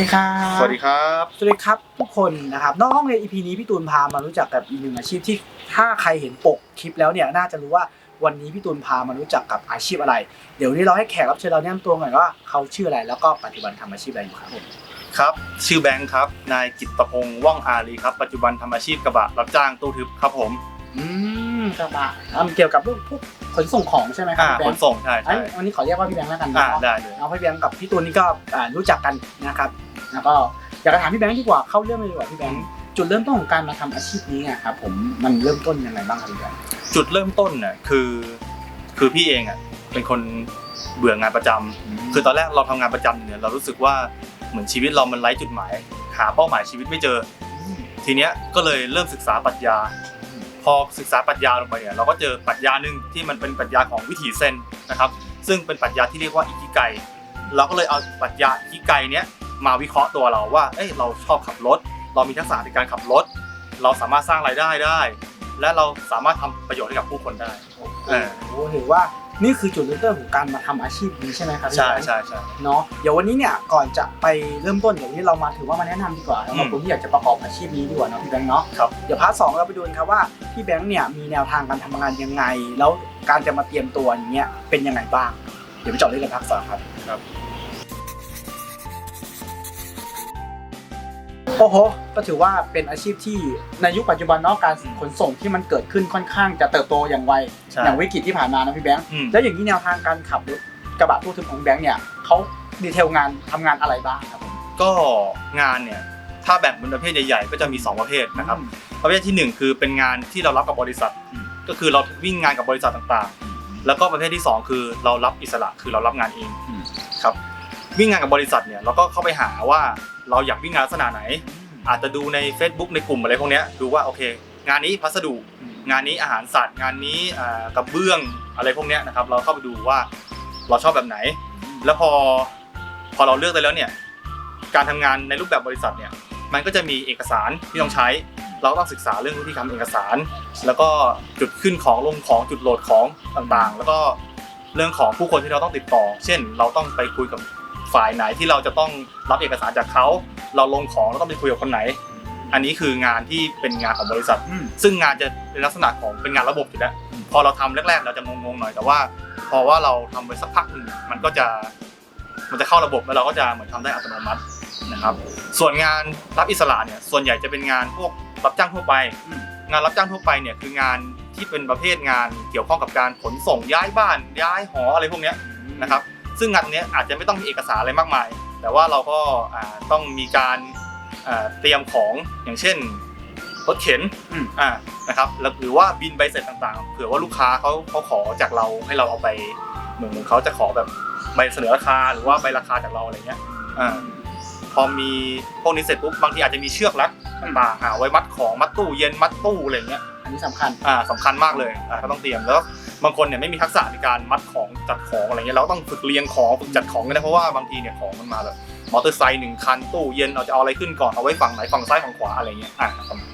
ดีครับสวัสดีครับ สวัสดีครับทุกคนนะครับ นอกห้องเรียน EP นี้พี่ตูนพามารู้จักกับอีกหนึ่งอาชีพที่ถ้าใครเห็นปกคลิปแล้วเนี่ยน่าจะรู้ว่าวันนี้พี่ตูนพามารู้จักกับอาชีพอะไร เดี๋ยววนนี้เราให้แขกรับเชิญเราแนะนำตัวหน่อยว่าเขาชื่ออะไรแล้วก็ปัจจุบันทำอาชีพอะไรอยู่ครับผมครับ ชื่อแบงค์ครับ นายกิตตพงศ์ว่องอารีครับ ปัจจุบันทำอาชีพกระบะรับจ้างตู้ทึบครับผม อืมกระบะทำเกี่ยวกับพวกพวกขนส่งของใช่ไหมครัอ่าพี่ขแบนงค์ส่งใช่เอ้ใช่ยวันนี้ขอเรียกว่าพี่แบงค์แล้วกันอ่าเนาะได้เลย เอาพี่แบงค์กับพี่ตูนนี่ก็อ่ารู้จักกันนะครับ แล้วก็อยากจะถามพี่แบงค์ดีกว่าเข้าเรื่องเลยดีกว่าพี่แบงค์จุดเริ่มต้นของการมาทำอาชีพนี้อะครับผมมันเริ่มต้นยังไงบ้างครับพี่แบงค์จุดเริ่มต้นน่ะคือคือพี่เองอะเป็นคนเบื่องานประจำคือตอนแรกเราทำงานประจำเนี่ยเรารู้สึกว่าเหมือนชีวิตเรามันไร้จุดหมาย หาเป้าหมายชีวิตไม่เจอ ทีเนี้ยก็เลยเริ่มศึกษาปรัชญา พอศึกษาปรัชญาลงไปเนี่ยเราก็เจอปรัชญาหนึ่งที่มันเป็นปรัชญาของวิถีเซนนะครับ ซึ่งเป็นปรัชญาที่เรียกว่าอิกิไกเราก็เลยเอาปรัชญาอิกิไกเนี้ย มาวิเคราะห์ตัวเราว่า เอ้ยเราชอบขับรถ เรามีทักษะในการขับรถ เราสามารถสร้างรายได้ได้ และเราสามารถทำประโยชน์ให้กับผู้คนได้ เออ โอ้ถือว่านี่คือจุดเริ่มต้นของการมาทำอาชีพนี้ใช่ไหมครับพี่ใช่แบงค์ใช่ใช่ เนาะเดี๋ยววันนี้เนี่ยก่อนจะไปเริ่มต้นเดี๋ยวนี้เรามาถือว่ามาแนะนำดีกว่าสำหรับอืม คนที่อยากจะประกอบอาชีพนี้ดีกว่าเนาะพี่แบงค์เนาะ ครับ เดี๋ยวพาร์ทสองเราไปดูกันครับว่าพี่แบงค์เนี่ยมีแนวทางการทำงานยังไง แล้วการจะมาเตรียมตัวอย่างเงี้ยเป็นยังไงบ้าง เดี๋ยวไปเจาะลึกกันพาร์ทสองครับ ครับ โอ้โห ก็ถือว่าเป็นอาชีพที่ในยุคปัจจุบันเนาะการขนส่งที่มันเกิดขึ้นค่อนข้างจะเติบโตอย่างไว ใช่อย่างวิกฤตที่ผ่านมานะพี่แบงค์ อืม แล้วอย่างนี้แนวทางการขับรถกระบะตู้ทึบของแบงค์เนี่ยเขาดีเทลงานทำงานอะไรบ้างครับผมก็งานเนี่ยถ้าแบ่งเป็นประเภทใหญ่ๆ ก็จะมี 2 ประเภทนะครับประเภทที่1คือเป็นงานที่เรารับกับบริษัท อืม ก็คือเราวิ่งงานกับบริษัทต่างๆ แล้วก็ประเภทที่2คือเรารับอิสระคือเรารับงานเองอืม ครับ วิ่งงานกับบริษัทเนี่ยเราก็เข้าไปหาว่าเราอยากวิ่งงานลักษณะไหน อาจจะดูใน Facebook ในกลุ่มอะไรพวกเนี้ยดูว่าโอเค งานนี้พัสดุ งานนี้อาหารสัตว์ งานนี้กระเบื้องอะไรพวกเนี้ยนะครับ เราเข้าไปดูว่าเราชอบแบบไหน แล้วพอพอเราเลือกได้แล้วเนี่ยการทำงานในรูปแบบบริษัทเนี่ยมันก็จะมีเอกสารที่ต้องใช้ เราต้องศึกษาเรื่องวิธีทำเอกสาร แล้วก็จุดขึ้นของลงของจุดโหลดของต่างๆ แล้วก็เรื่องของผู้คนที่เราต้องติดต่อ เช่น เราต้องไปคุยกับ ฝ่ายไหนที่เราจะต้องรับเอกสารจากเขาเราลงของเราต้องไปคุยกับคนไหน อันนี้คืองานที่เป็นงานของบริษัทอืมซึ่งงานจะเป็นลักษณะของเป็นงานระบบอยู่แล้วพอเราทำแรกๆ เราจะงงๆหน่อยแต่ว่า พอว่าเราทำไปสักพักหนึ่งมันก็จะมันจะเข้าระบบแล้วเราก็จะเหมือนทำได้อัตโนมัตินะครับ ส่วนงานรับอิสระเนี่ยส่วนใหญ่จะเป็นงานพวกรับจ้างทั่วไปอืมงานรับจ้างทั่วไปเนี่ยคืองานที่เป็นประเภทงานเกี่ยวข้องกับการขนส่งย้ายบ้านย้ายหออะไรพวกเนี้ยนะครับ ซึ่งงานตรงเนี้ยอาจจะไม่ต้องมีเอกสารอะไรมากมาย แต่ว่าเราก็อ่าต้องมีการอ่าเตรียมของอย่างเช่นรถเข็นอืมอ่านะครับแล้วหรือว่าบินใบเสร็จต่างๆ เผื่อว่าลูกค้าเขาเขาขอจากเราให้เราเอาไปเหมือนเหมือนเขาจะขอแบบใบเสนอราคาหรือว่าใบราคาจากเราอะไรเงี้ยอ่าพอมีพวกนี้เสร็จปุ๊บบางทีอาจจะมีเชือกรัดต่างๆหาไว้มัดของมัดตู้เย็นมัดตู้อะไรเงี้ยอันนี้สำคัญอ่าสำคัญมากเลยอ่าก็ต้องเตรียมแล้วก็ บางคนเนี่ยไม่มีทักษะในการมัดของจัดของอะไรเงี้ยเราก็ต้องฝึกเรียงของฝึกจัดของกันนะเพราะว่าบางทีเนี่ยของมันมาแบบมอเตอร์ไซค์หนึ่งคันตู้เย็นเราจะเอาอะไรขึ้นก่อนเอาไว้ฝั่งไหนฝั่งซ้ายฝั่งขวาอะไรเงี้ยอ่าประมาณ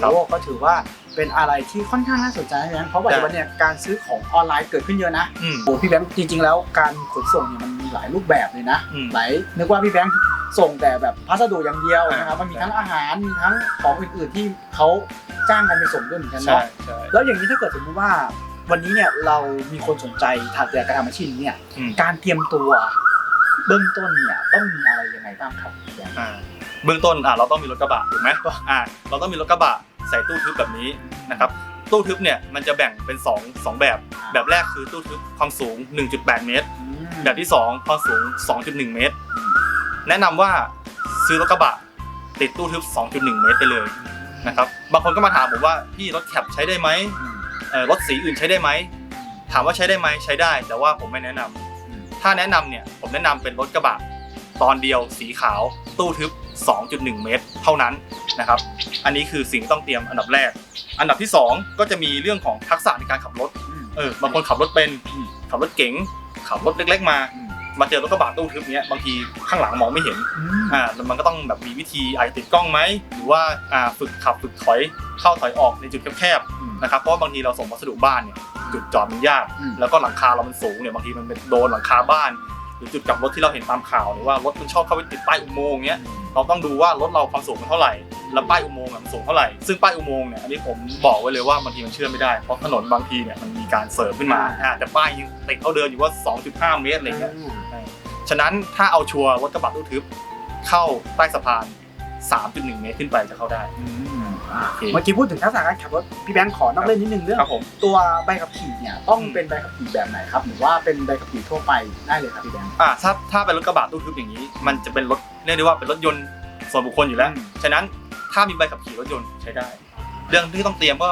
ครับโอ้ก็ถือว่าเป็นอะไรที่ค่อนข้างน่าสนใจนะพี่แบงค์เพราะปัจจุบันเนี่ยการซื้อของออนไลน์เกิดขึ้นเยอะนะอืมโอ้พี่แบงค์จริงๆแล้วการขนส่งเนี่ยมันมีหลายรูปแบบเลยนะอืมหลายนึกว่าพี่แบงค์ส่งแต่แบบพัสดุอย่างเดียวอ่านะครับมันมีทั้งอาหารมีทั้งของอื่นๆที่เขาจ้างกันไปส่งด้วยเหมือนกันใช่เนาะใช่แล้วอย่างนี้ถ้าเกิดสมมติว่า วันนี้เนี่ยเรามีคนสนใจทางการทำอาชีพนี้เนี่ยอืม การเตรียมตัวเบื้องต้นเนี่ยต้องมีอะไรยังไงบ้างครับพี่แบงค์อ่าเบื้องต้นอ่าเราต้องมีรถกระบะถูกไหมอ่าเราต้องมีรถกระบะใส่ตู้ทึบแบบนี้นะครับตู้ทึบเนี่ยมันจะแบ่งเป็นสองสองแบบ แบบแรกคือตู้ทึบความสูง 1.8 เมตร อืมแบบที่2ความสูง 2.1 เมตร แนะนำว่าซื้อรถกระบะติดตู้ทึบ 2.1 เมตรไปเลยนะครับบางคนก็มาถามผมว่าพี่รถแคปใช้ได้ไหมอืมเอ่อ รถสีอื่นใช้ได้ไหมถามว่าใช้ได้ไหมใช้ได้ แต่ว่าผมไม่แนะนำอืมถ้าแนะนำเนี่ยผมแนะนำเป็นรถกระบะตอนเดียวสีขาวตู้ทึบ 2.1 เมตร เท่านั้นนะครับ อันนี้คือสิ่งที่ต้องเตรียมอันดับแรก อันดับที่ 2 ก็จะมีเรื่องของทักษะในการขับรถอืมเออบางคนขับรถเป็นอืมขับรถเก๋งขับรถเล็ก ๆ มาอื มมาเจอรถกระบะตู้ทึบเนี้ยบางทีข้างหลังมองไม่เห็นอืมอ่าแล้วมันก็ต้องแบบมีวิธีอาจจะติดกล้องไหมหรือว่าอ่าฝึกขับฝึกถอยเข้าถอยออกในจุดแคบๆอืมนะครับเพราะว่าบางทีเราส่งพัสดุบ้านเนี่ยจุดจอดมันยากอืมแล้วก็หลังคาเรามันสูงเนี่ยบางทีมันเป็นโดนหลังคาบ้าน หรือจุดกลับรถที่เราเห็นตามข่าวหรือว่ารถมันชอบเข้าไปติดป้ายอุโมงค์เงี้ยเราต้องดูว่ารถเราความสูงมันเท่าไหร่แล้วป้ายอุโมงค์อะมันสูงเท่าไหร่ซึ่งป้ายอุโมงค์เนี่ยอันนี้ผมบอกไว้เลยว่าบางทีมันเชื่อไม่ได้เพราะถนนบางทีเนี่ยมันมีการเสริมขึ้นมาอ่าแต่ป้ายยังติดเขาเดินอยู่ว่า 2.5 เมตรอะไรเงี้ย ฉะนั้นถ้าเอาชัวร์รถกระบะตู้ทึบเข้าใต้สะพาน 3.1 เมตรขึ้นไปจะเข้าได้อืมโอเค เมื่อกี้พูดถึงทักษะการขับรถพี่แบงค์ขอนอกเล่นนิดนึงเรื่องครับผม ตัวใบขับขี่เนี่ยต้องอืมเป็นใบขับขี่แบบไหนครับหรือว่าเป็นใบขับขี่ทั่วไปได้เลยครับพี่แบงค์ อ่าถ้าถ้าเป็นรถกระบะตู้ทึบอย่างนี้ มันจะเป็นรถเรียกได้ว่าเป็นรถยนต์ส่วนบุคคลอยู่แล้ว อืม ฉะนั้นถ้ามีใบขับขี่รถยนต์ใช้ได้ เรื่องที่ต้องเตรียมก็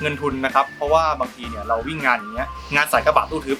เงินทุนนะครับ เพราะว่าบางทีเนี่ยเราวิ่งงานอย่างเงี้ยงานสายกระบะตู้ทึบ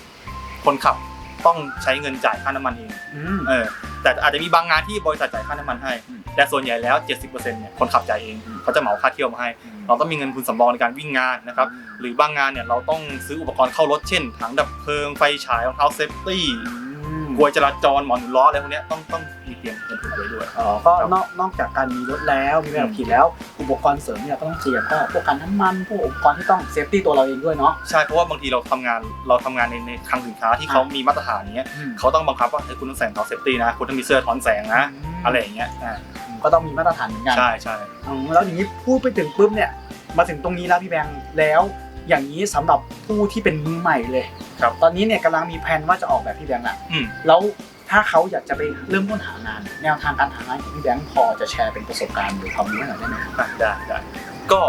คนขับ ต้องใช้เงินจ่ายค่าน้ำมันเองอืม เออแต่อาจจะมีบางงานที่บริษัทจ่ายค่าน้ำมันให้ อืมแต่ส่วนใหญ่แล้ว 70%เนี่ยคนขับจ่ายเองอืม เขาจะเหมาค่าเที่ยวมาให้ เราต้องมีเงินทุนสำรองในการวิ่งงานนะครับหรือบางงานเนี่ยเราต้องซื้ออุปกรณ์เข้ารถเช่นถังดับเพลิงไฟฉายรองเท้าเซฟตี้อืมกลวยจราจรหมอนหนุนล้ออะไรพวกเนี้ยต้องต้องมีเตรียมเงินทุนไว้ด้วย อ๋อก็นอกนอกจากการมีรถแล้วมีใบขับขี่แล้ว อุปกรณ์เสริมเนี่ยก็ต้องเตรียมก็พวกการน้ำมันพวกอุปกรณ์ที่ต้องเซฟตี้ตัวเราเองด้วยเนาะ ใช่เพราะว่าบางทีเราทำงานเราทำงานในในคลังสินค้าที่เขามีมาตรฐานเนี้ยเขาต้องบังคับว่าเฮ้ยคุณต้องใส่รองเท้าเซฟตี้นะ คุณต้องมีเสื้อถอนแสงนะ อะไรอย่างเงี้ยอ่าก็ต้องมีมาตรฐานเหมือนกันใช่ใช่อืมแล้วอย่างนี้พูดไปถึงปุ๊บเนี่ยมาถึงตรงนี้แล้วพี่แบงค์แล้วอย่างนี้สำหรับผู้ที่เป็นมือใหม่เลย ครับตอนนี้เนี่ยกำลังมีแผนว่าจะออกแบบพี่แบงค์ละอืม แล้ว ถ้าเขาอยากจะไปเริ่มต้นหางาน แนวทางการหางานของพี่แบงค์พอจะแชร์เป็นประสบการณ์หรือความรู้หน่อยได้ไหมครับได้ได้ก็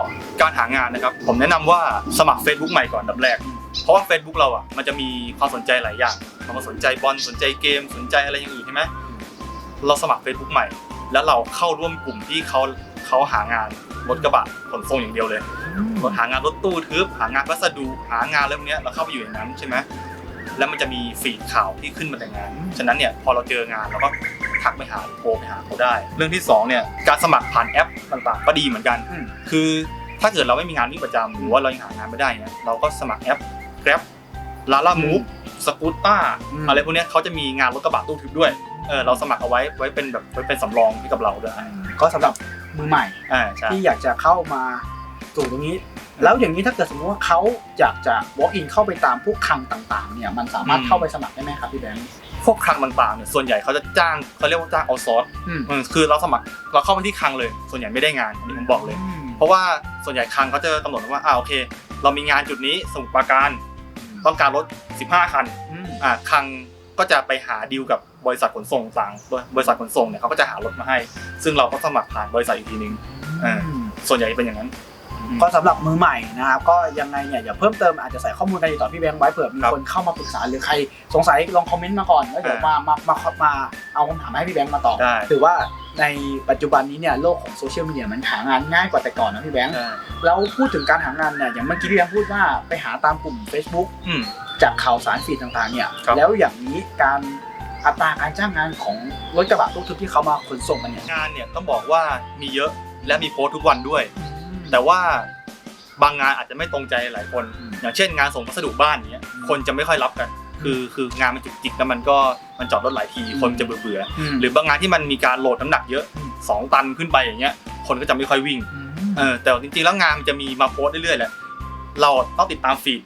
การหางานนะครับ ผมแนะนำว่าสมัคร Facebook ใหม่ก่อนดับแรก เพราะว่า Facebook เราอะมันจะมีความสนใจหลายอย่างเรามาสนใจบอลสนใจเกมสนใจอะไรอย่างอื่นใช่ไหมเราสมัคร Facebook ใหม่ แล้วเราเข้าร่วมกลุ่มที่เขาเขาหางานรถกระบะขนส่งอย่างเดียวเลยหางานรถตู้ทึบหางานพัสดุหางานอะไรพวกเนี้ยเราเข้าไปอยู่ในนั้นใช่ไหม แล้วมันจะมีฟีดข่าวที่ขึ้นมาแต่งาน ฉะนั้นเนี่ยพอเราเจองานเราก็ทักไปหาโทรไปหาเขาได้ เรื่องที่สองเนี่ยการสมัครผ่านแอปต่างๆ ก็ดีเหมือนกันอืมคือถ้าเกิดเราไม่มีงานวิ่งประจำหรือว่าเรายังหางานไม่ได้เนี่ยเราก็สมัครแอป Grab Lala Move สกูตต้าอืมอะไรพวกเนี้ยเขาจะมีงานรถกระบะตู้ทึบด้วยเออเราสมัครเอาไว้ไว้เป็นแบบไว้เป็นสำรองให้กับเราด้วยก็สำหรับมือใหม่อ่าใช่ที่อยากจะเข้ามาสู่ตรงนี้ แล้วอย่างนี้ถ้าเกิดสมมติว่าเขาอยากจะ walk in เข้าไปตามพวกคลังต่างๆ เนี่ยมันสามารถเข้าไปสมัครได้ไหมครับพี่แบงค์พวกคลังต่างๆเนี่ยส่วนใหญ่เขาจะจ้างเขาเรียกว่าจ้างเอาซอร์สอืมคือเราสมัครเราเข้าไปที่คลังเลย ส่วนใหญ่ไม่ได้งานอันนี้ผมบอกเลย เพราะว่าส่วนใหญ่คลังเขาจะกำหนดว่าอ่าโอเค เรามีงานจุดนี้สมุทรปราการต้องการรถ 15 คันอืมอ่าคลังก็จะไปหาดีลกับบริษัทขนส่งต่างโดยบริษัทขนส่งเนี่ยเขาก็จะหารถมาให้ ซึ่งเราก็สมัครผ่านบริษัทอีกทีนึงอ่าส่วนใหญ่เป็นอย่างนั้น ก็สำหรับมือใหม่นะครับก็ยังไงเนี่ยอย่าเพิ่มเติมอาจจะใส่ข้อมูลการติดต่อพี่แบงค์ไว้เผื่อมีครับคนเข้ามาปรึกษาหรือใครสงสัยลองคอมเมนต์มาก่อนแล้วเดี๋ยวมาอ่ามามามามาเอาคำถามให้พี่แบงค์มาตอบได้ถือว่าในปัจจุบันนี้เนี่ยโลกของโซเชียลมีเดียมันหางานง่ายกว่าแต่ก่อนนะพี่แบงค์ใช่แล้วพูดถึงการหางานเนี่ยอย่างเมื่อกี้พี่แบงค์พูดว่าไปหาตามกลุ่ม Facebook อืมจากข่าวสารฟีดต่างๆเนี่ยครับแล้วอย่างนี้การอัตราการจ้างงานของรถกระบะตู้ทึบที่เขามาขนส่งกันเนี่ยงานเนี่ยต้องบอกว่ามีเยอะและมีโพสต์ทุกวันด้วย แต่ว่าบางงานอาจจะไม่ตรงใจหลายคนอืมอย่างเช่นงานส่งพัสดุบ้านอย่างเงี้ยอืมคนจะไม่ค่อยรับกัน คือคืองานมันจุกจิกแล้วมันก็มันจอดรถหลายทีอืมคนจะเบื่อเบื่ออืมๆหรือบางงานที่มันมีการโหลดน้ำหนักเยอะอืมสองตันขึ้นไปอย่างเงี้ย คนก็จะไม่ค่อยวิ่งเออแต่จริงๆแล้วงานมันจะมีมาโพสต์เรื่อยๆแหละเราต้องติดตามฟีด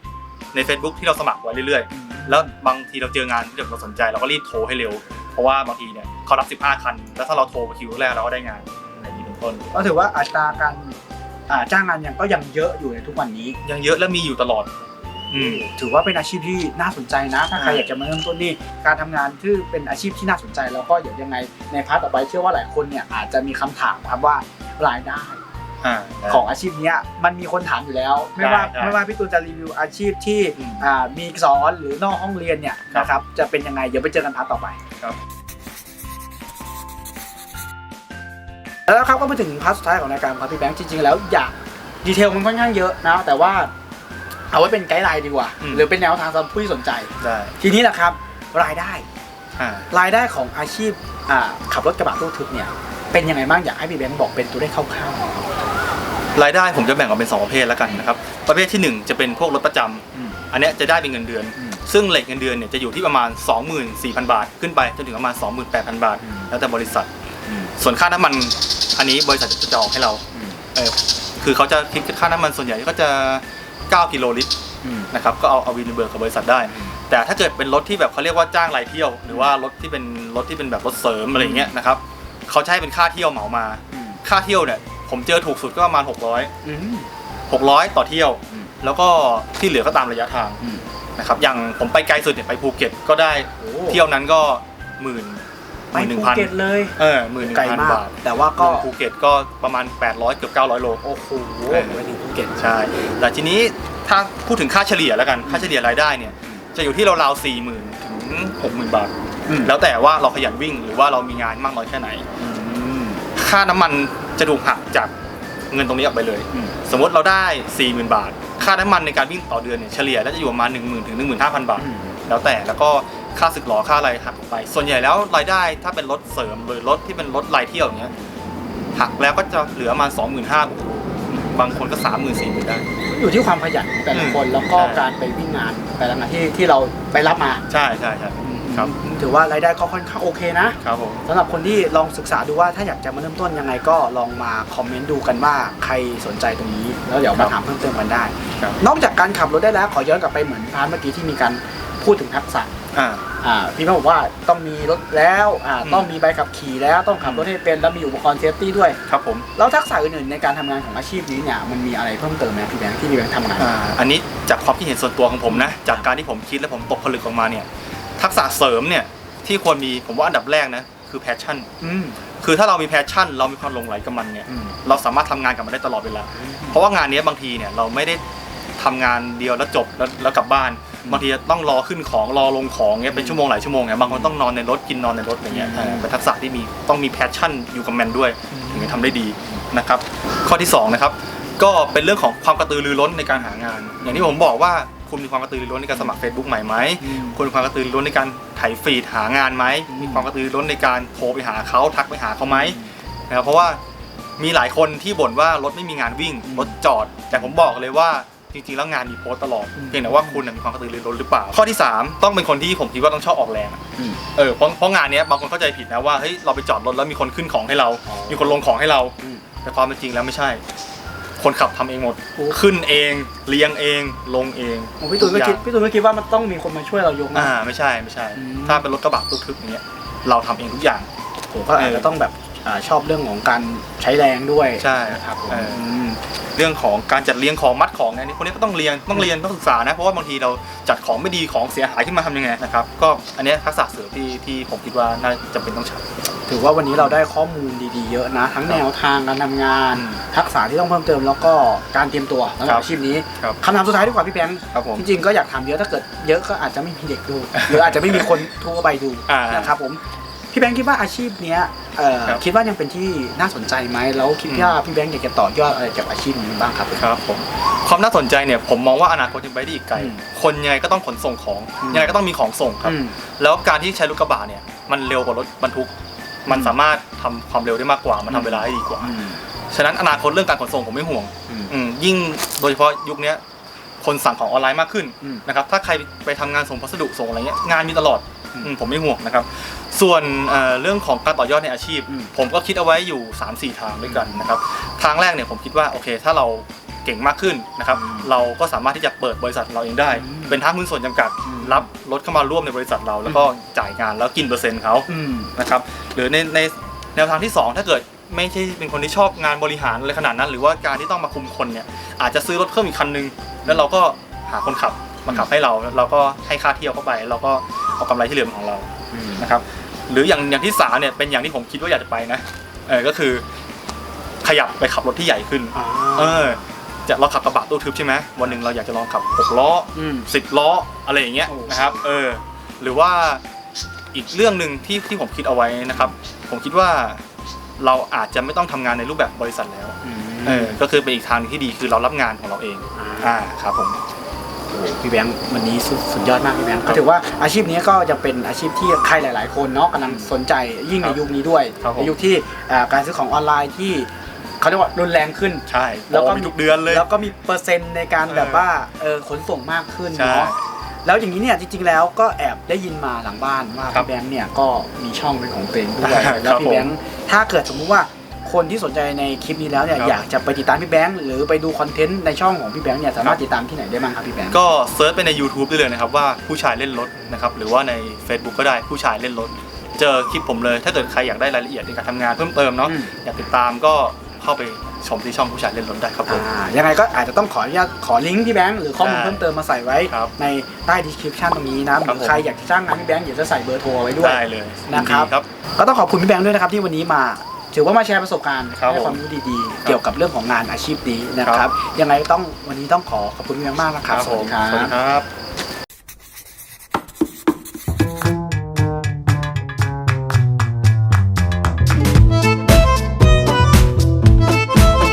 ใน Facebook ที่เราสมัครไว้เรื่อยๆ แล้วบางทีเราเจองานที่เราสนใจเราก็รีบโทรให้เร็ว เพราะว่าบางทีเนี่ยเขารับ 15 คัน แล้วถ้าเราโทรไปคิวแรกเราก็ได้งานอะไรอย่างนี้เป็นต้น ก็ถือว่าอัตราการ อ่าจ้างงานยังก็ยังเยอะอยู่ในทุกวันนี้ ยังเยอะและมีอยู่ตลอด อืม ถือว่าเป็นอาชีพที่น่าสนใจนะ ถ้าใครอ่าอยากจะมาเริ่มต้นนี่การทำงานที่เป็นอาชีพที่น่าสนใจแล้วก็เดี๋ยวยังไงในพาร์ทต่อไปเชื่อว่าหลายคนเนี่ยอาจจะมีคำถามครับว่ารายได้ อ่า ของอาชีพเนี้ยมันมีคนถามอยู่แล้ว ไม่ว่าได้ได้ไม่ว่าพี่ตูนจะรีวิวอาชีพที่อืมอ่ามีสอนหรือนอกห้องเรียนเนี่ยครับ นะครับจะเป็นยังไงเดี๋ยวไปเจอกันพาร์ทต่อไป แล้วครับก็มาถึงพาร์ทสุดท้ายของรายการครับพี่แบงค์จริงๆแล้วอยากดีเทลมันค่อนข้างเยอะนะ แต่ว่าเอาไว้เป็นไกด์ไลน์ดีกว่าอืมหรือเป็นแนวทางสำหรับผู้ที่สนใจ ได้ทีนี้แหละครับรายได้อ่ารายได้ของอาชีพอ่าขับรถกระบะตู้ทึบเนี่ยเป็นยังไงบ้างอยากให้พี่แบงค์บอกเป็นตัวเลขคร่าวๆรายได้ผมจะแบ่งออกเป็นสองประเภทแล้วกันนะครับ ประเภทที่หนึ่งจะเป็นพวกรถประจำอืมอันเนี้ยจะได้เป็นเงินเดือน อืมซึ่งเลทเงินเดือนเนี่ยจะอยู่ที่ประมาณ 24,000 บาท ขึ้นไปจนถึงประมาณ 28,000 บาท อืม แล้วแต่บริษัท ส่วนค่าน้ำมันอันนี้บริษัทจะออกให้เราเออคือเขาจะคิดค่าน้ำมันส่วนใหญ่ก็จะ 9 กิโลลิตรอืมนะครับก็เอาเอาวินเบิร์กับบริษัทได้ แต่ถ้าเกิดเป็นรถที่แบบเขาเรียกว่าจ้างรายเที่ยว หรือว่ารถที่เป็นรถที่เป็นแบบรถเสริมอะไรอย่างเงี้ยนะครับเขาจะใช้เป็นค่าเที่ยวเหมามาอืมค่าเที่ยวเนี่ยผมเจอถูกสุดก็ประมาณ 600อืม600 ต่อเที่ยวอืมแล้วก็ที่เหลือก็ตามระยะทางอืมนะครับอย่างผมไปไกลสุดเนี่ยไปภูเก็ตก็ได้โอ้เที่ยวนั้นก็หมื่นห ไปมื่นหนึ่ภูงพันเก็ตเลย เออหมื่นหนึ่งไกลพันมาก บาทแต่ว่าก็ ภูเก็ตก็ประมาณ 800 เกือบ 900 โล โอ้โหเออ ไปถึงภูเก็ต ใช่ แต่ทีนี้ถ้าพูดถึงค่าเฉลี่ยแล้วกัน ค่าเฉลี่ยรายได้เนี่ย จะอยู่ที่ราวๆ4 0 0 0 0 ถึง 60,000 บาท อืม แล้วแต่ว่าเราขยันวิ่งหรือว่าเรามีงานมากน้อยแค่ไหนอืมค่าน้ำมันจะถูกหักจากเงินตรงนี้ออกไปเลย อืม สมมติเราได้ 40,000 บาท ค่าน้ำมันในการวิ่งต่อเดือนเนี่ยเฉลี่ยแล้วจะอยู่ประมาณ 10,000 ถึง 15,000 บาทอืมแล้วแต่แล้วก็ ค่าสึกหรอค่าอะไรหักออกไป ส่วนใหญ่แล้วรายได้ถ้าเป็นรถเสริมหรือรถที่เป็นรถรายเที่ยวอย่างเงี้ยหักแล้วก็จะเหลือประมาณ25,000บางคนก็30,000 40,000ได้ อยู่ที่ความขยันของแต่ละคนอืมแล้วก็ใช่ การไปวิ่งงานแต่ละงานที่ที่เราไปรับมาใช่ใช่ใช่ ครับ ถือว่ารายได้ก็ค่อนข้างโอเคนะครับผม สำหรับคนที่ลองศึกษาดูว่าถ้าอยากจะมาเริ่มต้นยังไงก็ลองมาคอมเมนต์ดูกันว่าใครสนใจตรงนี้ แล้วเดี๋ยวมาถามเพิ่มเติมกันได้ ครับ นอกจากการขับรถได้แล้วขอย้อนกลับไปเหมือนพาร์ทเมื่อกี้ที่มีการพูดถึงทักษะ อ่า อ่าพี่เขาบอกว่าต้องมีรถแล้วอ่าอืม ต้องมีใบขับขี่แล้วต้องขับรถให้เป็นแล้วมีอุปกรณ์เซฟตี้ด้วย ครับผม แล้วทักษะอื่นๆในการทำงานของอาชีพนี้เนี่ยมันมีอะไรเพิ่มเติมไหมพี่แบงค์ที่พี่แบงค์ทำงาน อ่าอันนี้จากความคิดเห็นส่วนตัวของผมนะ จากการที่ผมคิดและผมตกผลึกออกมาเนี่ย ทักษะเสริมเนี่ยที่ควรมีผมว่าอันดับแรกนะคือแพชชั่น อืมคือถ้าเรามีแพชชั่น เรามีความหลงไหลกับมันเนี่ย อืม เราสามารถทำงานกับมันได้ตลอดเวลา เพราะว่างานเนี้ยบางทีเนี่ยเราไม่ได้ทำงานเดียวแล้วจบแล้วแล้วกลับบ้านอืม บางทีต้องรอขึ้นของรอลงของเนี่ยเป็นชั่วโมงหลายชั่วโมงเนี่ยบางคนต้องนอนในรถกินนอนในรถอย่างเงี้ยอืมเออเป็นทักษะที่มีต้องมีแพชชั่นอยู่กับมันด้วยอืมถึงจะทำได้ดีนะครับ ข้อที่สองนะครับก็เป็นเรื่องของความกระตือรือร้นในการหางาน อย่างที่ผมบอกว่าคุณมีความกระตือรือร้นในการสมัคร Facebook ใหม่ไหมอืมคุณมีความกระตือรือร้นในการไถฟีดหางานไหมอืมมีความกระตือรือร้นในการโทรไปหาเขาทักไปหาเขาไหมนะครับเพราะว่ามีหลายคนที่บ่นว่ารถไม่มีงานวิ่งอืมรถจอด แต่ผมบอกเลยว่า จริงๆแล้วงานมีโพสต์ตลอดอืมเพียงแต่ว่าคุณน่ะมีความกระตือรือร้นหรือเปล่า ข้อที่ 3 ต้องเป็นคนที่ผมคิดว่าต้องชอบออกแรงอะอืม เออเพราะเพราะงานเนี้ยบางคนเข้าใจผิดนะว่าเฮ้ยเราไปจอดรถแล้วมีคนขึ้นของให้เรา อ๋อมีคนลงของให้เรา อืม แต่ความเป็นจริงแล้วไม่ใช่ คนขับทำเองหมด โอ้ ขึ้นเองเลี้ยงเองลงเองโอ้พี่ตูนก็คิดพี่ตูนก็คิดว่ามันต้องมีคนมาช่วยเรายกนะ อ่าไม่ใช่ไม่ใช่ อืม ถ้าเป็นรถกระบะตุ๊กทึกอย่างเงี้ยเราทำเองทุกอย่าง ผมก็อาจจะต้องแบบ อ่าชอบเรื่องของการใช้แรงด้วยใช่นะครับผมเออมเรื่องของการจัดเรียงของมัดของเนี่ยนี่คนนี้ก็ต้องเรียนต้องเรียนต้องศึกษานะเพราะว่าบางทีเราจัดของไม่ดีของเสียหายขึ้นมาทำยังไงนะครับก็อันเนี้ยทักษะเสริมที่ที่ผมคิดว่าน่าจำเป็นต้องใช้ ถือว่าวันนี้เราได้ข้อมูลดีๆเยอะนะ ทั้งแนวทางการทำงาน อืมทักษะที่ต้องเพิ่มเติมแล้วก็การเตรียมตัวสำหรับครับอาชีพนี้ครับ คำถามสุดท้ายดีกว่าพี่แบงค์ครับผม จริงๆก็อยากถามเยอะถ้าเกิดเยอะก็อาจจะไม่มีเด็กดู หรืออาจจะไม่มีคนทั่วไปดูอ่านะครับผม พี่แบงค์คิดว่าอาชีพเนี้ยเอ่อครับ คิดว่ายังเป็นที่น่าสนใจไหมแล้วคิดอืมว่าพี่แบงค์อยากจะต่อยอดอะไรจากอาชีพนี้บ้างครับ ครับผมความน่าสนใจเนี่ยผมมองว่าอนาคตยังไปได้อีกไกล อืมคนยังไงก็ต้องขนส่งของอืม ยังไงก็ต้องมีของส่งครับ อืม แล้วการที่ใช้รถกระบะเนี่ยมันเร็วกว่ารถบรรทุก มันอืมสามารถทำความเร็วได้มากกว่า มันทำเวลาได้ดีกว่า อืมฉะนั้นอนาคตเรื่องการขนส่งผมไม่ห่วงอืม อืมยิ่งโดยเฉพาะยุคเนี้ยคนสั่งของออนไลน์มากขึ้นอืม นะครับถ้าใครไปทำงานส่งพัสดุส่งอะไรเงี้ยงานมีตลอด อืมอืมผมไม่ห่วงนะครับ ส่วนเอ่อเรื่องของการต่อยอดในอาชีพ อืม ผมก็คิดเอาไว้อยู่ 3-4 ทางด้วยกันนะครับ ทางแรกเนี่ยผมคิดว่าโอเค ถ้าเราเก่งมากขึ้นนะครับอืมเราก็สามารถที่จะเปิดบริษัทเราเองได้อืมเป็นทางหุ้นส่วนจำกัดอืมรับรถเข้ามาร่วมในบริษัทเรา แล้วก็จ่ายงานแล้วกินเปอร์เซ็นต์เขา อืม นะครับหรือในในแนวทางที่ 2 ถ้าเกิดไม่ใช่เป็นคนที่ชอบงานบริหารอะไรขนาดนั้น หรือว่าการที่ต้องมาคุมคนเนี่ยอาจจะซื้อรถเพิ่มอีกคันนึง แล้วเราก็หาคนขับ มาขับให้เราแล้วเราก็ให้ค่าเที่ยวเข้าไป เราก็เอากำไรที่เหลือเป็นของเราอืมนะครับหรืออย่างอย่างที่สามเนี่ยเป็นอย่างที่ผมคิดว่าอยากจะไปนะเออก็คือขยับไปขับรถที่ใหญ่ขึ้นอ่าเออจะเราขับกระบะตู้ทึบใช่ไหมวันหนึ่งเราอยากจะลองขับหกล้ออืมสิบล้ออะไรอย่างเงี้ยโอ้นะครับเออหรือว่าอีกเรื่องหนึ่งที่ที่ผมคิดเอาไว้นะครับ ผมคิดว่าเราอาจจะไม่ต้องทำงานในรูปแบบบริษัทแล้วอืมเออก็คือเป็นอีกทางหนึ่งที่ดีคือเรารับงานของเราเองอ่าอ่าครับผมโอ้โหพี่แบงค์วันนี้สุดสุดยอดมากพี่แบงค์ก็ถือว่าอาชีพนี้ก็จะเป็นอาชีพที่ใครหลาย ๆ คนเนาะกำลังสนใจยิ่งในยุคนี้ด้วยครับผม ในยุคที่อ่าการซื้อของออนไลน์ที่เขาเรียกว่ารุนแรงขึ้น ใช่แล้แล้ววก็ก็ทุกเดือนเลย แล้วก็มีเปอร์เซ็นต์ในการเออแบบว่าเออขนส่งมากขึ้นใช่เนาะแล้วอย่างนี้เนี่ยจริงๆแล้วก็แอบได้ยินมาหลังบ้านว่าครับพี่แบงค์เนี่ยก็มีช่องเป็นของตัวเองด้วยครับแล้วพี่ผม แบงค์ถ้าเกิดสมมุติว่า คนที่สนใจในคลิปนี้แล้วเนี่ยครับ อยากจะไปติดตามพี่แบงค์หรือไปดูคอนเทนต์ในช่องของพี่แบงค์เนี่ยสามารถติดตามที่ไหนได้บ้างครับพี่แบงค์ก็เซิร์ชไปใน YouTube ได้เลยนะครับว่าผู้ชายเล่นรถนะครับหรือว่าใน Facebook ก็ได้ผู้ชายเล่นรถ เจอคลิปผมเลย ถ้าเกิดใครอยากได้รายละเอียดในการทำงานเพิ่มเติมเนาะอืมอยากติดตามก็เข้าไปชมที่ช่องผู้ชายเล่นรถได้ครับผม อ่ายังไงก็อาจจะต้องขออนุญาตขอลิงก์พี่แบงค์หรือข้อมูลได้เพิ่มเติมมาใส่ไว้ครับในใต้ description ตรงนี้นะหครัรืบอผมใครอยากจะจ้างงานพี่แบงค์เดี๋ยวจะใส่เบอร์โทรไว้ด้วย ได้เลยนะครับ ยิดีครับ ก็ต้องขอบคุณพี่แบงค์ด้วยนะครับที่วันนี้มา ถือว่ามาแชร์ประสบการณ์ครับให้ความรู้ดีๆ เกี่ยวกับเรื่องของงานอาชีพนี้นะคครัรับบยังไงต้องวันนี้ต้องขอขอบคุณพี่แบงค์มากนะครับครับสผวัสมดีครัสวัสดีบครับ